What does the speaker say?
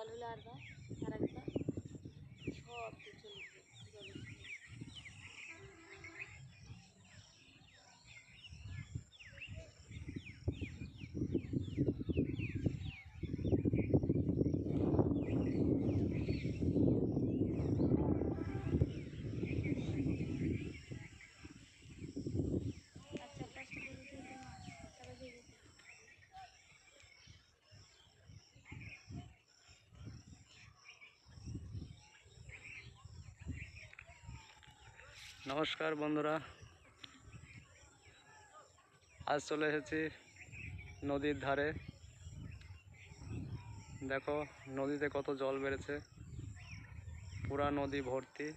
Fall हुलार बा। নমস্কার বন্ধুরা। আজ চলে এসেছি নদীর ধারে। দেখো, নদীতে কত জল বেড়েছে। পুরা নদী ভর্তি।